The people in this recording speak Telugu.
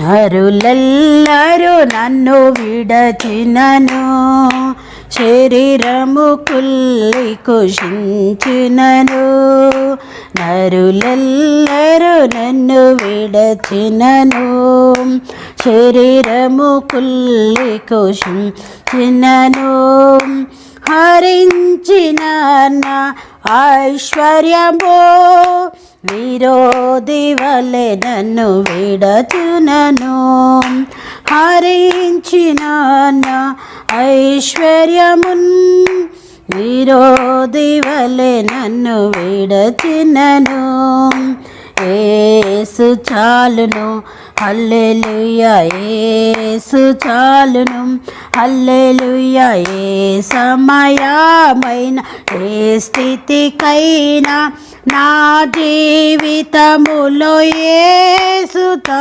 నరులెల్లరూ నన్ను విడచినను. శరీరము కుల్లి కుషించినను నరులెల్లరూ నన్ను విడచినను. శరీరము కుల్లి కుషించినను హరించిన ఐశ్వర్యము వీరో వలె నన్ను విడచునను. హరించిన ఐశ్వర్యమున్ విరోధి వలె నన్ను విడచినను. ఏసు చాలును హల్లెలుయ ఏసు చాలును హల్లెలుయ ఏ సమయమైన ఏ స్థితికైనా నా జీవితములో ఏసుతా